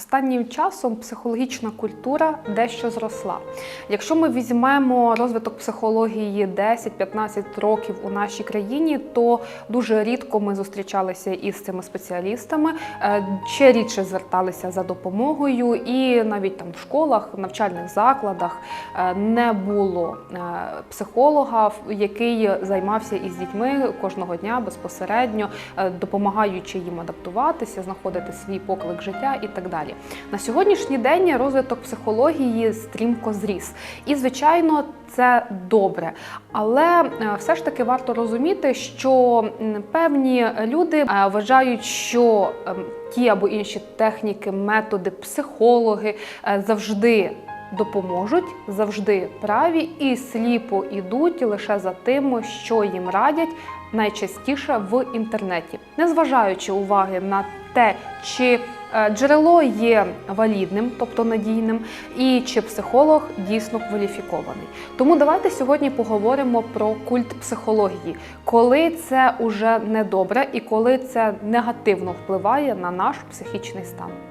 Останнім часом психологічна культура дещо зросла. Якщо ми візьмемо розвиток психології 10-15 років у нашій країні, то дуже рідко ми зустрічалися із цими спеціалістами, е, ще рідше зверталися за допомогою, і навіть там в школах, в навчальних закладах е, не було е, психолога, який займався із дітьми кожного дня безпосередньо, допомагаючи їм адаптуватися, знаходити свій поклик життя і так далі. На сьогоднішній день розвиток психології стрімко зріс. І, звичайно, це добре. Але е, все ж таки варто розуміти, що певні люди е, вважають, що ем, ті або інші техніки, методи, психологи е, завжди. Допоможуть завжди праві і сліпо ідуть лише за тим, що їм радять найчастіше в інтернеті, незважаючи уваги на те, чи е, джерело є валідним, тобто надійним, і чи психолог дійсно кваліфікований. Тому давайте сьогодні поговоримо про культ психології, коли це уже недобре і коли це негативно впливає на наш психічний стан.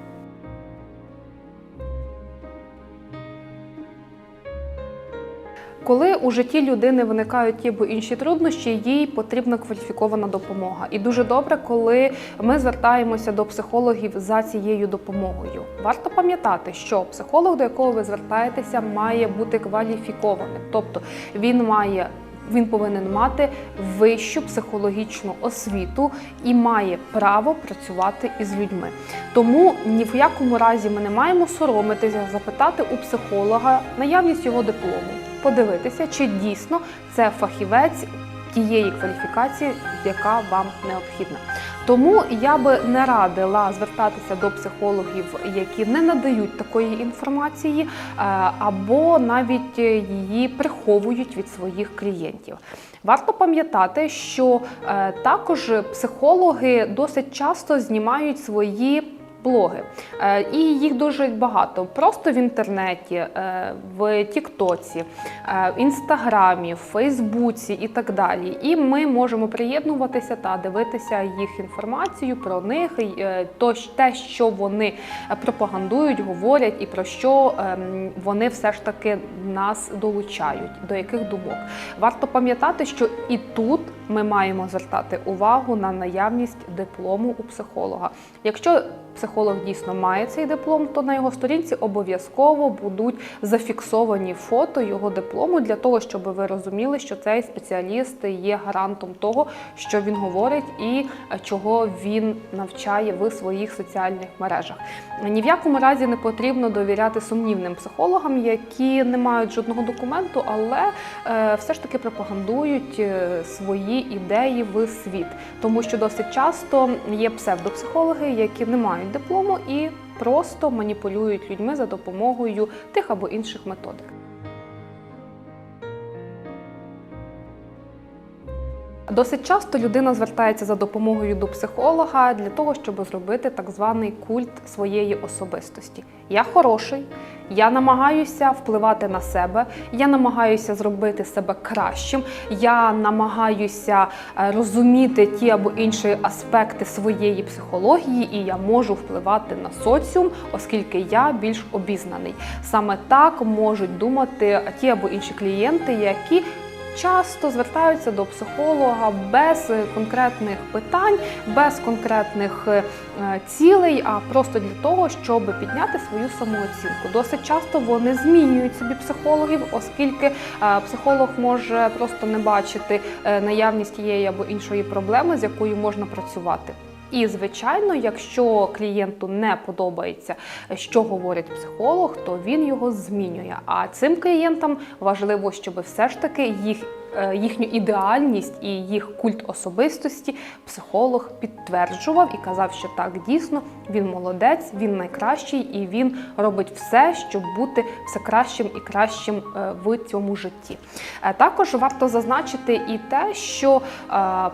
Коли у житті людини виникають ті або інші труднощі, їй потрібна кваліфікована допомога. І дуже добре, коли ми звертаємося до психологів за цією допомогою. Варто пам'ятати, що психолог, до якого ви звертаєтеся, має бути кваліфікованим, тобто він має. Він повинен мати вищу психологічну освіту і має право працювати із людьми. Тому ні в якому разі ми не маємо соромитися запитати у психолога наявність його диплому, подивитися, чи дійсно це фахівець тієї кваліфікації, яка вам необхідна. Тому я би не радила звертатися до психологів, які не надають такої інформації, е, або навіть її приховують від своїх клієнтів. Варто пам'ятати, що е, також психологи досить часто знімають свої. Блоги Е, і їх дуже багато. Просто в інтернеті, е, в Тіктоці, е, в Інстаграмі, в Фейсбуці і так далі. І ми можемо приєднуватися та дивитися їх інформацію про них, е, те, що вони пропагандують, говорять, і про що ем, вони все ж таки нас долучають, до яких думок. Варто пам'ятати, що і тут ми маємо звертати увагу на наявність диплому у психолога. Якщо психолог дійсно має цей диплом, то на його сторінці обов'язково будуть зафіксовані фото його диплому для того, щоб ви розуміли, що цей спеціаліст є гарантом того, що він говорить і чого він навчає в своїх соціальних мережах. Ні в якому разі не потрібно довіряти сумнівним психологам, які не мають жодного документу, але е, все ж таки пропагандують е, свої ідеї в світ, тому що досить часто є псевдопсихологи, які не мають диплому і просто маніпулюють людьми за допомогою тих або інших методик. Досить часто людина звертається за допомогою до психолога для того, щоб зробити так званий культ своєї особистості. Я хороший, я намагаюся впливати на себе, я намагаюся зробити себе кращим, я намагаюся е, розуміти ті або інші аспекти своєї психології, і я можу впливати на соціум, оскільки я більш обізнаний. Саме так можуть думати ті або інші клієнти, які часто звертаються до психолога без конкретних питань, без конкретних е, цілей, а просто для того, щоб підняти свою самооцінку. Досить часто вони змінюють собі психологів, оскільки е, психолог може просто не бачити е, наявність тієї або іншої проблеми, з якою можна працювати. І, звичайно, якщо клієнту не подобається, що говорить психолог, то він його змінює. А цим клієнтам важливо, щоб все ж таки їх. Е, Їхню ідеальність і їх культ особистості психолог підтверджував і казав, що так дійсно він молодець, він найкращий і він робить все, щоб бути все кращим і кращим е, в цьому житті. Е, Також варто зазначити і те, що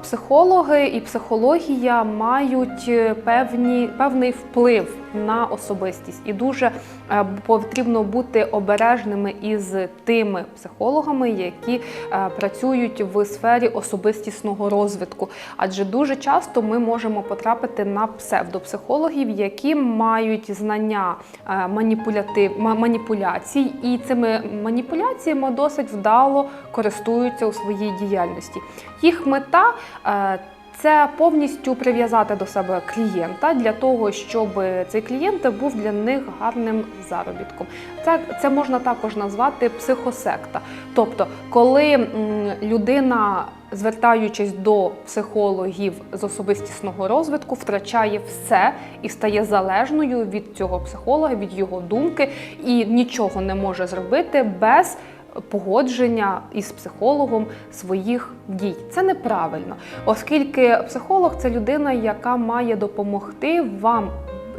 психологи і психологія мають певні, певний вплив на особистість, і дуже потрібно бути обережними із тими психологами, які е, працюють в сфері особистісного розвитку. Адже дуже часто ми можемо потрапити на псевдопсихологів, які мають знання е, маніпуляцій, і цими маніпуляціями досить вдало користуються у своїй діяльності. Їх мета е, це повністю прив'язати до себе клієнта для того, щоб цей клієнт був для них гарним заробітком. Це, це можна також назвати психосекта. Тобто, коли людина, звертаючись до психологів з особистісного розвитку, втрачає все і стає залежною від цього психолога, від його думки, і нічого не може зробити без погодження із психологом своїх дій. Це неправильно, оскільки психолог це людина, яка має допомогти вам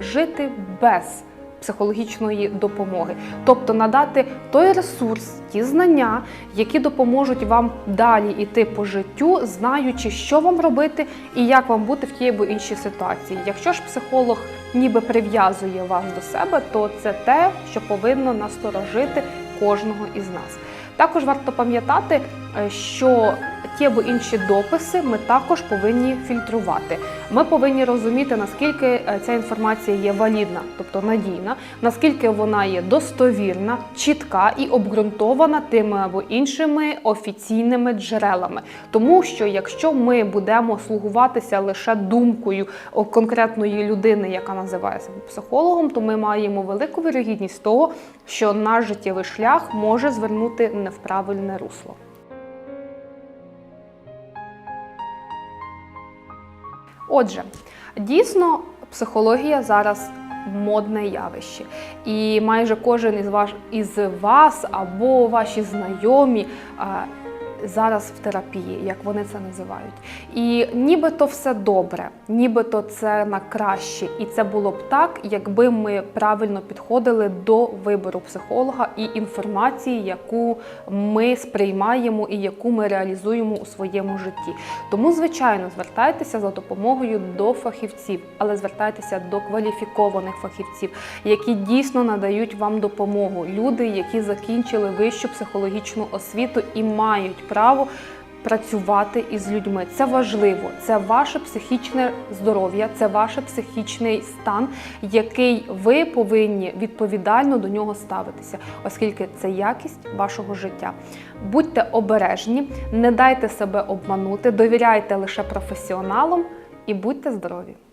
жити без психологічної допомоги, тобто надати той ресурс, ті знання, які допоможуть вам далі йти по життю, знаючи, що вам робити і як вам бути в тій або іншій ситуації. Якщо ж психолог ніби прив'язує вас до себе, то це те, що повинно насторожити кожного із нас. Також варто пам'ятати, е, що ті або інші дописи ми також повинні фільтрувати. Ми повинні розуміти, наскільки е, ця інформація є валідна, тобто надійна, наскільки вона є достовірна, чітка і обґрунтована тими або іншими офіційними джерелами. Тому що якщо ми будемо слугуватися лише думкою конкретної людини, яка називає себе психологом, то ми маємо велику вірогідність того, що наш життєвий шлях може звернути не в правильне русло. Отже, дійсно, психологія зараз модне явище, і майже кожен із вас із вас або ваші знайомі. Зараз в терапії, як вони це називають, і нібито все добре, нібито це на краще, і це було б так, якби ми правильно підходили до вибору психолога і інформації, яку ми сприймаємо і яку ми реалізуємо у своєму житті. Тому, звичайно, звертайтеся за допомогою до фахівців, але звертайтеся до кваліфікованих фахівців, які дійсно надають вам допомогу. Люди, які закінчили вищу психологічну освіту і мають право. Працювати із людьми це важливо. Це ваше психічне здоров'я, це ваш психічний стан, який ви повинні відповідально до нього ставитися, оскільки це якість вашого життя. Будьте обережні, не дайте себе обманути, довіряйте лише професіоналам і будьте здорові!